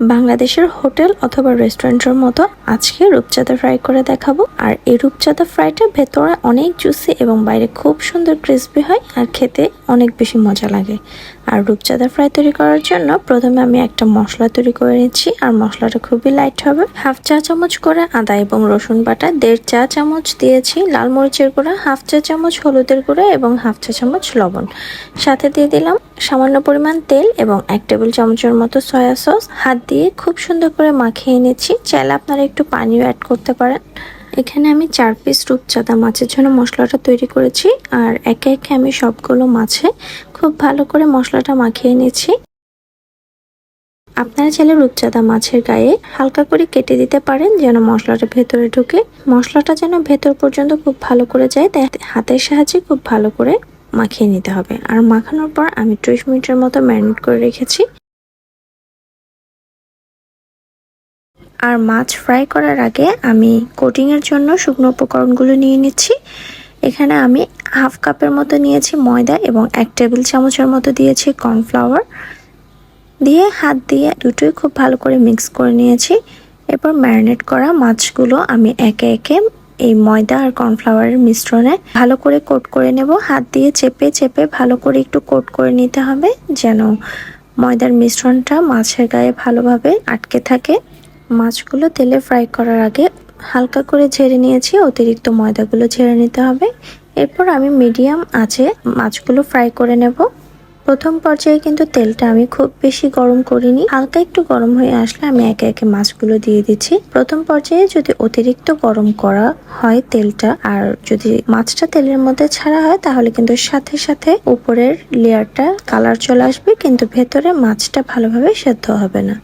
বাংলাদেশের হোটেল অথবা রেস্টুরেন্টের মতো আজকে রূপচাঁদা ফ্রাই করে দেখাবো। আর এই রূপচাঁদা ফ্রাইটা ভেতরে অনেক জুসি এবং বাইরে খুব সুন্দর ক্রিসপি হয় আর খেতে অনেক বেশি মজা লাগে। আর রূপচাঁদা ফ্রাই তৈরি করার জন্য প্রথমে আমি একটা মশলা তৈরি করে নিচ্ছি আর মশলাটা খুবই লাইট হবে। হাফ চা চামচ করে আদা এবং রসুন বাটা, দেড় চা চামচ দিয়েছি লাল মরিচের গুঁড়া, হাফ চা চামচ হলুদের গুঁড়া এবং হাফ চা চামচ লবণ। সাথে দিয়ে দিলাম সামান্য পরিমাণ তেল এবং এক টেবিল চামচের মতো সয়া সস, হাত দিয়ে খুব সুন্দর করে মাখিয়ে নিচ্ছি চাইলে আপনারা একটু পানিও অ্যাড করতে পারেন। এখানে আমি চার পিস রূপচাঁদা মাছের জন্য মশলাটা তৈরি করেছি। আর একে একে আমি সবগুলো মাছে খুব ভালো করে মশলাটা মাখিয়ে নিচ্ছি আপনারা চাইলে রূপচাঁদা মাছের গায়ে হালকা করে কেটে দিতে পারেন যেন মশলাটা ভেতরে ঢুকে। মশলাটা যেন ভেতর পর্যন্ত খুব ভালো করে যায়, তাই হাতের সাহায্যে খুব ভালো করে মাখিয়ে নিতে হবে। আর মাখানোর পর আমি ত্রিশ মিনিটের মতো ম্যারিনেট করে রেখেছি। আর মাছ ফ্রাই করার আগে আমি কোটিংয়ের জন্য শুকনো উপকরণগুলো নিয়ে নিচ্ছি। এখানে আমি হাফ কাপের মতো নিয়েছি ময়দা এবং এক টেবিল চামচের মতো দিয়েছি কর্নফ্লাওয়ার দিয়ে হাত দিয়ে দুটোই খুব ভালো করে মিক্স করে নিয়েছি। এরপর ম্যারিনেট করা মাছগুলো আমি একে একে এই ময়দা আর কর্নফ্লাওয়ারের মিশ্রণে ভালো করে কোট করে নেব। হাত দিয়ে চেপে চেপে ভালো করে একটু কোট করে নিতে হবে যেন ময়দার মিশ্রণটা মাছের গায়ে ভালোভাবে আটকে থাকে। মাছগুলো তেলে ফ্রাই করার আগে হালকা করে ঝেড়ে নিয়েছি, অতিরিক্ত ময়দাগুলো ঝেড়ে নিতে হবে। এরপর আমি মিডিয়াম আছে মাছগুলো ফ্রাই করে নেব। প্রথম পর্যায়ে কিন্তু তেলটা আমি খুব বেশি গরম করিনি, হালকা একটু গরম হয়ে আসলে আমি একে একে মাছগুলো দিয়ে দিচ্ছি। প্রথম পর্যায়ে যদি অতিরিক্ত গরম করা হয় তেলটা, আর যদি মাছটা তেলের মধ্যে ছাড়া হয়, তাহলে কিন্তু সাথে সাথে উপরের লেয়ারটা কালার চলে আসবে, কিন্তু ভেতরে মাছটা ভালোভাবে সেদ্ধ হবে না।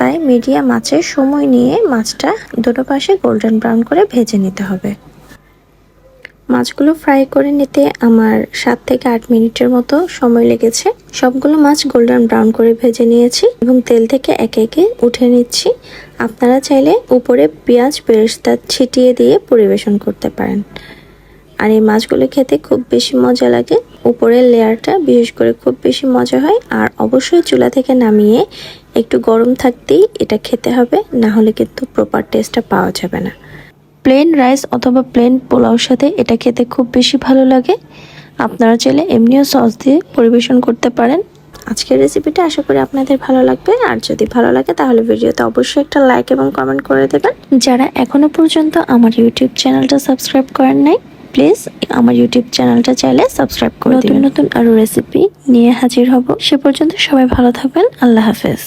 তাই মিডিয়াম মাছে সময় নিয়ে মাছটা দুটো পাশে গোল্ডেন ব্রাউন করে ভেজে নিতে হবে। মাছগুলো ফ্রাই করে নিতে আমার সাত থেকে আট মিনিটের মতো সময় লেগেছে। সবগুলো মাছ গোল্ডেন ব্রাউন করে ভেজে নিয়েছি এবং তেল থেকে একে একে উঠে নিচ্ছি। আপনারা চাইলে উপরে পেঁয়াজ বেরেস্তা ছিটিয়ে দিয়ে পরিবেশন করতে পারেন। আর এই মাছগুলো খেতে খুব বেশি মজা লাগে। উপরের লেয়ারটা বিশেষ করে খুব বেশি মজা হয়। আর অবশ্যই চুলা থেকে নামিয়ে একটু গরম থাকতেই এটা খেতে হবে, না হলে কিন্তু প্রপার টেস্টটা পাওয়া যাবে না। প্লেন রাইস অথবা প্লেন পোলাওর সাথে এটা খেতে খুব বেশি ভালো লাগে। আপনারা চাইলে এমনিও সস দিয়ে পরিবেশন করতে পারেন। আজকের রেসিপিটা আশা করি আপনাদের ভালো লাগবে। আর যদি ভালো লাগে তাহলে ভিডিওতে অবশ্যই একটা লাইক এবং কমেন্ট করে দেবেন। যারা এখনও পর্যন্ত আমার ইউটিউব চ্যানেলটা সাবস্ক্রাইব করেন নাই প্লিজ আমার ইউটিউব চ্যানেলটা চাইলে সাবস্ক্রাইব করে নতুন নতুন আরও রেসিপি নিয়ে হাজির হব। সে পর্যন্ত সবাই ভালো থাকবেন। আল্লাহ হাফেজ।